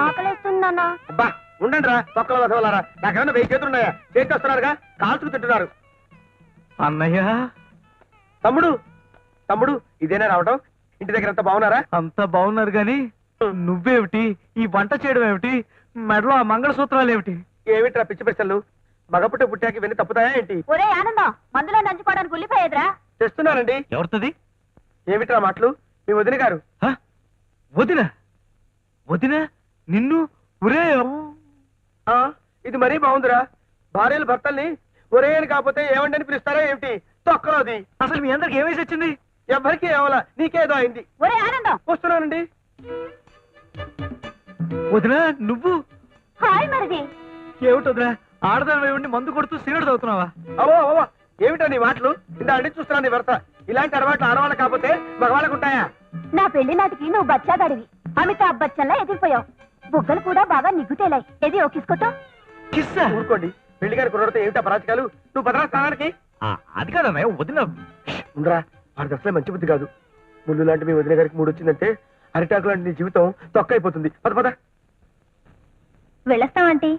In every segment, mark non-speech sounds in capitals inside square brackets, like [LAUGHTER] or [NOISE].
ఆకలేస్తుందన్నా. అబ్బా ఉండండి రా వసవలారా. నాకేమన్నా వెయ్యి చేతులు ఉన్నాయా? చేతి వస్తున్నారుగా కాల్చుకు తింటున్నారు. అన్నయ్య. తమ్ముడు తమ్ముడు ఇదేనా రావటం? ఇంటి దగ్గర అంతా బాగున్నారా? అంతా బాగున్నారు గాని నువ్వేమిటి? ఈ వంట చేయడం ఏమిటి? మెడలో ఆ మంగళసూత్రాలు ఏమిటి? ఏమిట్రా పిచ్చి పిచ్చలు మగపుట్ట పుట్టాకి ఇవన్నీ తప్పుతాయా ఏంటి? ఒరే ఆనందం మందులో నంచుకోవడానికి ఉల్లిపోయేదిరా? తెస్తున్నానండి ఎవరితది? ఏమిట్రా మాటలు? మీ వదిన గారు. హ? వదిన? వదిన? నిన్ను? ఒరే! ఆ ఇది మరీ బాగుందిరా. భార్యలు భర్తల్ని ఒరే అని కాకపోతే ఏమండి అని పిలుస్తారా ఏమిటి? తొక్కలోది. అసలు మీ అందరికి ఏమేసి వచ్చింది? ఎవ్వరికి ఏమలా? నీకేదో అయింది. ఒరే ఆనందం. వస్తున్నానండి. వదిన నువ్వు? హాయ్ మరిది. ఏమిటి వదిన? ఆడదాని ఉండి మందు కొడుతూ సిగరెట్ తాగుతున్నావా? అవో అవో ఏమిటో నీ మాటలు? ఇంత అడిగి చూస్తున్నాను నీ భర్త. ఇలాంటి అలవాట్లు ఆడవాళ్ళు కాకపోతే మగవాళ్ళకు ఉంటాయా? నా పెళ్ళి నాటికి నువ్వు బచ్చాగాడివి అమితాబ్ బచ్చన్లా ఎదిగిపోయావు బుగ్గలు కూడా బాగా నిగ్గుతేలాయి ఏది ఒకిసుకోతో కిస్సా ఊరుకోండి. పెళ్ళి గారి కుర్రతో ఏమిటా పరాచకాలు? నువ్వు భద్రా స్థానానికి? ఆ, అది కాదన్నయ్య వదిన ఉండరా వాడికి అసలే మంచి బుద్ధి కాదు. ముళ్ళు లాంటి మీ వదిన గారికి మూడు వచ్చిందంటే అరిటాకు లాంటి నీ జీవితం తొక్క అయిపోతుంది పద. పద వెళ్ళొస్తామంటీ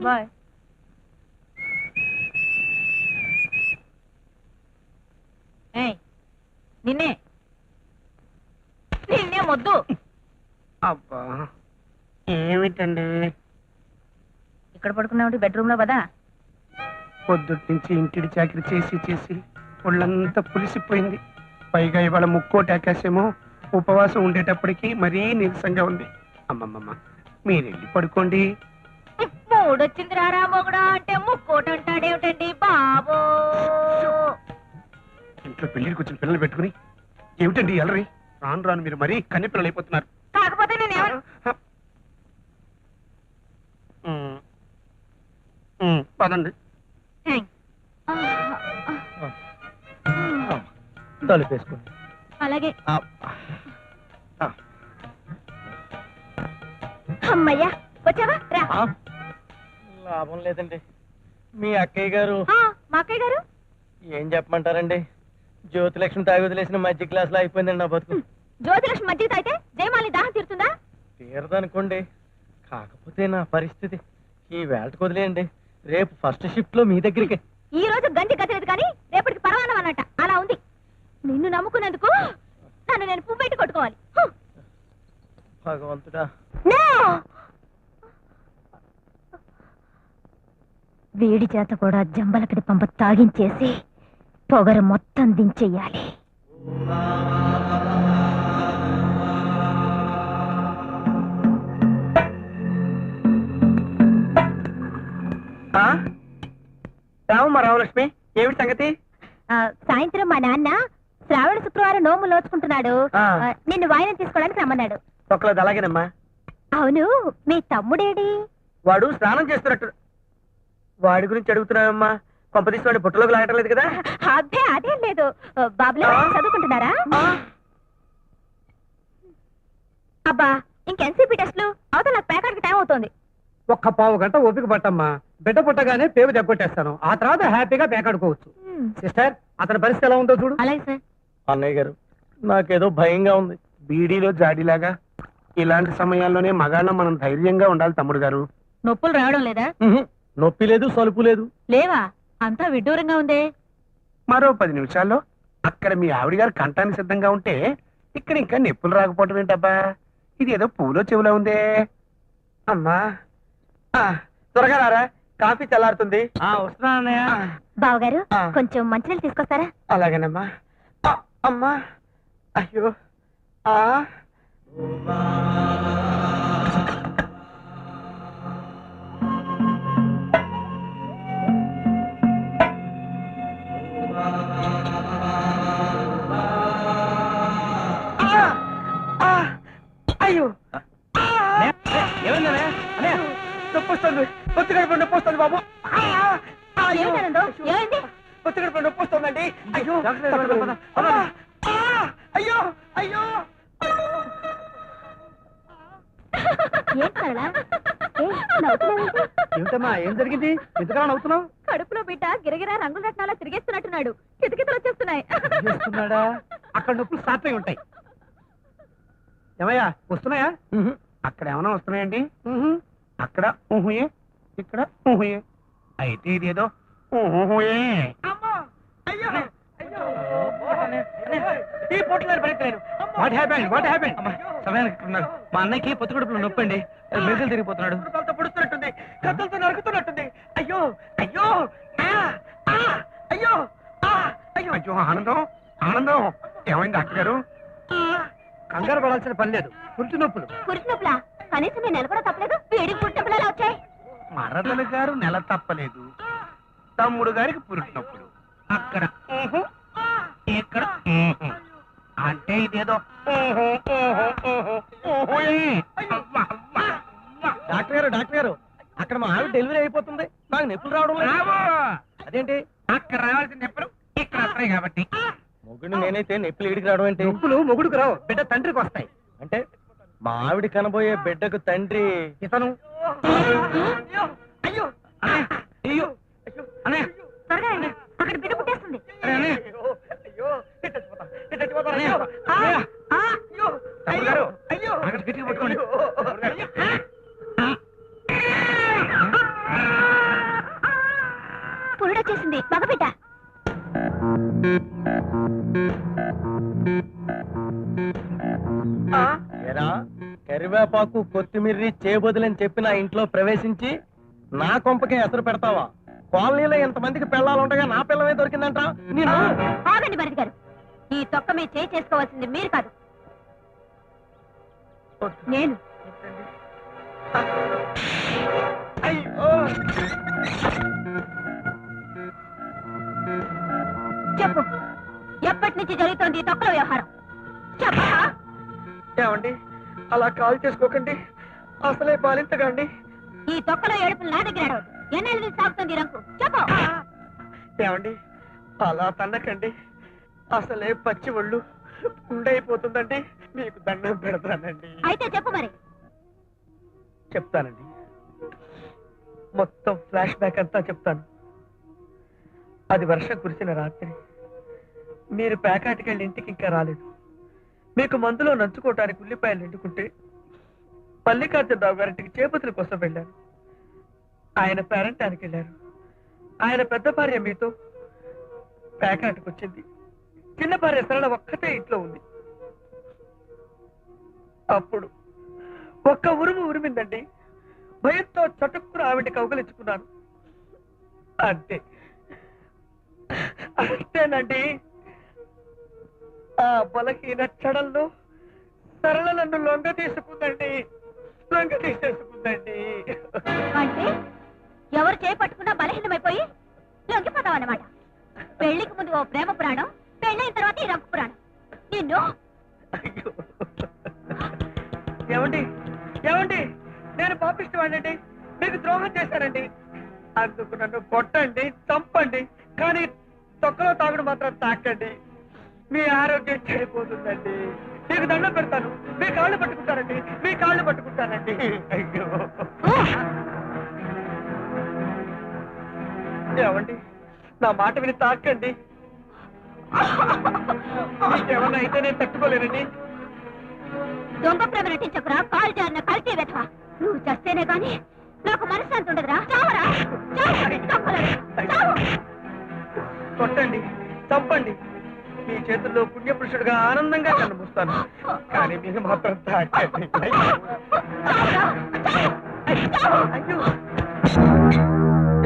నిన్నే. నిన్నే మొద్దు. అబ్బా. ఏమిటండి? ఇక్కడ పడుకున్నావు బెడ్రూమ్లో పదా? పొద్దుటి నుంచి ఇంటిడి చాకరీ చేసి చేసి ఒళ్ళంతా పులిసిపోయింది. పైగా ఇవాళ ముక్కోటి ఆకాశమో ఉపవాసం ఉండేటప్పటికి మరీ నీరసంగా ఉంది. అమ్మమ్మమ్మ మీరు వెళ్ళి పడుకోండి. మూడొచ్చింది రారా మొగుడా అంటే ముక్కోటి అంటాడేమిటండి బాబో? ఇంట్లో పెళ్ళికి వచ్చిన పిల్లలు పెట్టుకుని ఏమిటండి ఎలరి రాను రాను మీరు మరీ కన్ని పిల్లలు అయిపోతున్నారు కాకపోతే నేను ఉమ్. ఉమ్, పదండి. తలుపేసుకోండి. అలాగే. అమ్మయ్యా వచ్చావా? రా. లాభం లేదండి. మీ అక్కయ్య గారు మా అక్కయ్య గారు? ఏం చెప్పమంటారండి? జ్యోతిలక్ష్మి తాగి వదిలేసిన మధ్య క్లాస్లో అయిపోయిందండి నా బతుకు. జ్యోతిలక్ష్మి మజ్జిగ తాగితే జయమాలి దాహం తీరుతుందా? తీరదనుకోండి. కాకపోతే నా పరిస్థితి ఈ వేళకు వదిలేయండి. రేపు ఫస్ట్ షిఫ్ట్లో మీ దగ్గరికి. ఈ రోజు గంజి గతలేదు కానీ రేపటికి పరవానం అన్నట్ట అలా ఉంది. నిన్ను నమ్ముకున్నందుకు నన్ను నేను పువ్వు పెట్టి కొట్టుకోవాలి. భగవంతుడా! వేడి చేత కూడా జంబలకడి పంప తాగించేసి పొగరు మొత్తం దించెయ్యాలి రామలక్ష్మి ఏమిటి సంగతి? సాయంత్రం మా నాన్న శ్రావణ శుక్రవారం నోము నోచుకుంటున్నాడు నిన్ను వాయినం తీసుకోవడానికి రమ్మన్నాడు. తొక్కలేదు అలాగేనమ్మా. అవును మీ తమ్ముడేడి? వాడు స్నానం చేస్తున్నట్టు. వాడి గురించి అడుగుతున్నావమ్మా. కొంపదీసి వాడి బుట్టలోకి లాగటం లేదు కదా. [LAUGHS] అబ్బే అదేం లేదు. బాబులో. చదువుకుంటున్నారా? అబ్బా ఇంకెన్సీపీ టెస్ట్లు అవతల నాకు ప్యాకెట్కి టైం అవుతోంది. ఒక్క పావు గంట ఓపిక పట్టమ్మా. బిడ్డ పుట్టగానే పేరు దెబ్బకొట్టేస్తాను ఆ తర్వాత హ్యాపీగా పేకాడుకోవచ్చు. సిస్టర్ అతని పరిస్థితి ఎలా ఉందో చూడు. అలాగే సార్. అన్నయ్య గారు నాకేదో భయంగా ఉంది. బీడీలో జాడీలాగా. ఇలాంటి సమయాల్లోనే మగాళ్ళం మనం ధైర్యంగా ఉండాలి తమ్ముడు గారు. నొప్పులు రావడం లేదా? నొప్పి లేదు సలుపు లేదు. లేవా? అంతా విడ్డూరంగా ఉందే. మరో పది నిమిషాల్లో అక్కడ మీ ఆవిడ గారు కంటానికి సిద్ధంగా ఉంటే ఇక్కడ ఇంకా నొప్పులు రాకపోవటం ఏంటబ్బా? ఇది ఏదో పూలో చెవులో ఉందే. అమ్మా త్వరగా రారా. కాఫీ చల్లారుతుంది బావగారు. కొంచెం మంచినీళ్ళు తీసుకొస్తారా? అలాగేనమ్మా. అమ్మా. అయ్యో. ఆ! ఏం సరళా? ఏ, నవ్వుతున్నావేంటి? ఏమిటమ్మా ఏం జరిగింది? ఎందుకలా నవ్వుతున్నావు? కడుపులో బిడ్డ గిరగిరా రంగుల రత్నాలా తిరిగేస్తున్నట్టున్నాడు. కితకితలు వచ్చేస్తున్నాయి. చేస్తున్నాడా అక్కడ నొప్పులు స్టార్ట్ అయి ఉంటాయి. ఏమయ్యా వస్తున్నాయా. అక్కడ ఏమైనా వస్తున్నాయండి? అక్కడ ఊహుయే ఇక్కడ ఊహుయే. అయితే ఇదేదో ఊహుయే అమ్మా! అయ్యో! అయ్యో ఈ పొట్లు నేను బయటలేను వాట్ హ్యాపెండ్ వాట్ హ్యాపెండ్ సమయానికి ఉన్నాడు మా అన్నయ్యకి పొత్తుకడుపులో నొప్పండి. మెరుగలు తిరిగిపోతున్నాడు. కత్తులతో పొడుస్తున్నట్టుంది. కత్తులతో నరుకుతున్నట్టుంది. అయ్యో అయ్యో ఆ, ఆ, అయ్యో ఆ, అయ్యో. అయ్యో ఆనందం ఆనందం. ఏమైంది డాక్టర్ గారు? కంగారు పడాల్సిన పని లేదు. పురుచు నొప్పులు. పురిసినప్పులా కనీసం నేను నెల కూడా తప్పలేదు. వేడికి పుట్టినప్పుడు వచ్చాయి? మరదలు గారు నెల తప్పలేదు. తమ్ముడు గారికి పురుటినప్పుడు అక్కడ. ఊహు, ఇక్కడ. ఊహు. అంటే ఇదేదో. డాక్టర్ గారు డాక్టర్ గారు అక్కడ మా ఆవిడ డెలివరీ అయిపోతుంది. నాకు నొప్పులు రావడం లేదు. అదేంటి? అక్కడ రావాల్సిన ఎప్పుడు ఇక్కడ వస్తాయి కాబట్టి. మొగుడు నేనైతే నొప్పులు ఇడికి రావడం ఏంటి? నొప్పులు మొగుడుకు రావు. బిడ్డ తండ్రికి వస్తాయి. అంటే మా ఆవిడ కనబోయే బిడ్డకు తండ్రి ఇతను? అయ్యో! అయ్యో! అయ్యో! అనే. అక్కడ బిడ్డ పుట్టేస్తుంది. పురుడొచ్చేసింది మగబిడ్డ. ఎరా కరివేపాకు కొత్తిమీర్రి చేయబోదులని చెప్పి నా ఇంట్లో ప్రవేశించి నా కొంపకే ఎసరు పెడతావా? కాలనీలో ఎంతమందికి పిల్లలు ఉండగా నా పిల్లమే దొరికిందంట నేను ఆగండి భరత్ గారు. ఈ తొక్క మీద చేయి చేసుకోవాల్సింది మీరు కాదు. నేను. చెప్పు. ఎప్పటి నుంచి జరుగుతోంది ఈ తొక్కల వ్యవహారం? చెప్పా. ఏమండి? అలా కాల్ చేసుకోకండి. అసలే పాలించకండి ఈ తొక్కలో ఏడుపులు నా దగ్గర నుంచి సాగుతుంది రంకు చెప్పు. ఏమండి? అలా తన్నకండి. అసలే పచ్చి ఒళ్ళు ఉండైపోతుందండి మీకు దండం పెడతానండి. అయితే చెప్పు మరి. చెప్తానండి. మొత్తం ఫ్లాష్ బ్యాక్ అంతా చెప్తాను. అది వర్షం కురిసిన రాత్రి. మీరు ప్యాకాటికి వెళ్ళి ఇంటికి ఇంకా రాలేదు. మీకు మందులో నంచుకోవటానికి ఉల్లిపాయలు నిండుకుంటే మల్లికార్జునరావు గారింటికి చేపతుల కోసం వెళ్ళాను. ఆయన పేరంటానికి వెళ్ళారు. ఆయన పెద్ద భార్య మీతో ప్యాకాటికి వచ్చింది చిన్న భార్య సరళ ఒక్కతే ఇంట్లో ఉంది. అప్పుడు ఒక్క ఉరుము ఉరిమిందండి. భయంతో చటుక్కున ఆవిడ కౌగలించుకున్నాను. అంతే. అంతేనండి. ఆ బలహీన చడల్లో సరళ నన్ను లొంగ తీసుకుందండి. లొంగ తీసేసుకుందండి. మాత్రం మీ ఆరోగ్యం చెడిపోతుందండి. మీకు దండం పెడతాను. మీ కాళ్ళు పట్టుకుంటానండి మీ కాళ్ళు పట్టుకుంటానండి. అయ్యో. ఏమండి? నా మాట విని తాకండి. మీకేమన్నా అయితే నేను తట్టుకోలేనండి. దొంగ ప్రేమ నటించకురా కాలు జారిన కల్తీ వెధవ. నువ్వు చస్తేనే గాని నాకు మనశ్శాంతి ఉండదురా. చావరా. చేతుల్లో పుణ్యపురుషుడుగా ఆనందంగా కనిపిస్తాను కానీ మీకు మాత్రం తాకండి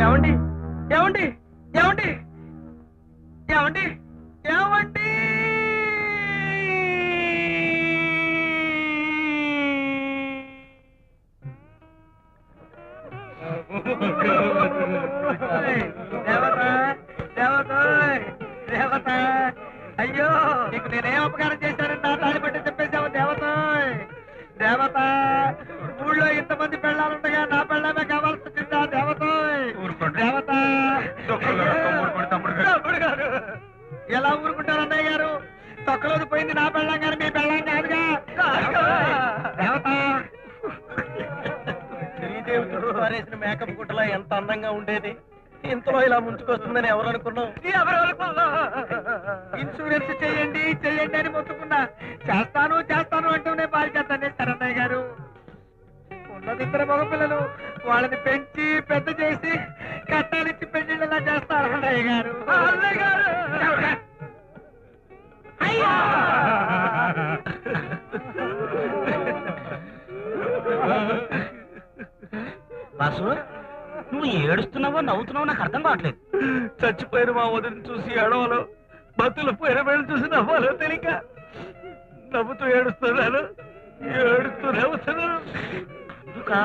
ఏమండి ఏమండి? ఏమండి? ఏమండి? ఏమండి? దేవత. ఊళ్ళో ఇంతమంది పెళ్ళాలుండగా నా పెళ్ళమే కావాల్సి వచ్చిందా దేవత? దేవత. ఎలా ఊరుకుంటారు అన్నయ్య గారు? తొక్కలోది పోయింది నా పెళ్ళం గారు మీ పెళ్ళం కాదుగా. దేవత. శ్రీదేవి పారేసిన మేకప్ గుట్టలో ఎంత అందంగా ఉండేది. ఇంతలో ఇలా ముంచుకొస్తుందని ఎవరు అనుకున్నావు? ఎవరు అనుకున్నా? ఇన్సూరెన్స్ చేయండి చేయండి అని మొత్తుకున్నా. చేస్తాను చేస్తాను అంటూనే బాధ్యత చేస్తారు ఉన్న ఉన్నదిద్దరు మగపిల్లలు వాళ్ళని పెంచి పెద్ద చేసి కట్టాలిచ్చి పెళ్ళిళ్ళలా చేస్తారు అన్నయ్య గారు. అన్నయ్య గారు! అయ్యో! బాసు నువ్వు ఏడుస్తున్నావో నవ్వుతున్నావో నాకు అర్థం కావట్లేదు. చచ్చిపోయిన మా వదిని చూసి ఏడవలో బతులు పోయిన వెళ్ళి చూసి నవ్వాలో తెలియక నవ్వుతూ ఏడుస్తున్నాను ఏడుస్తూ నవ్వుతున్నాను అందుకా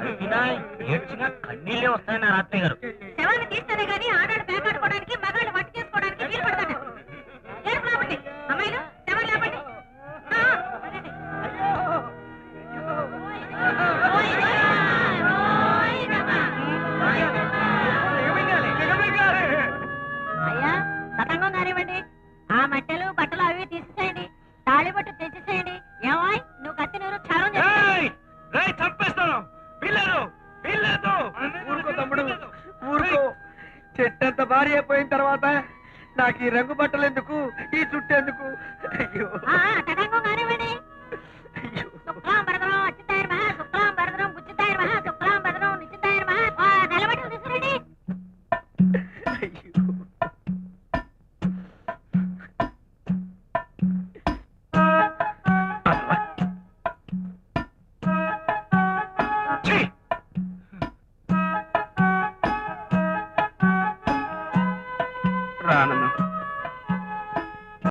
అడిగినా ఏడ్చినా కన్నీళ్ళే వస్తాయని నా రాత్రి గారు. శవాన్ని తీస్తేనే గానీ ఆడాడు పేకాడుకోవడానికి మగాళ్ళు వంట చేసుకోవడానికి వీలు పడతాడు ఏడుపు లేపండి. అమ్మాయిలు శవం లేపండి. ఆ, పదండి. ఓయ్ రామా, ఓయ్ రామా, ఓయ్ రామా. అయ్యా సతంగం కానివ్వండి ఆ మట్టెలు బట్టలు అవి తీసేసేయండి. తాళి బట్టు తెచ్చేసేయండి. ఏమాయ్ నువ్వు కత్తి నూరు క్షారం చేసి చంపేస్తాను. పిల్లలు పిల్లలు ఊరుకో తమ్ముడు. ఊరుకో. చెట్టంత భారీ అయిపోయిన తర్వాత నాకు ఈ రంగు బట్టలు ఎందుకు? ఈ చుట్టూ ఎందుకు? అయ్యో.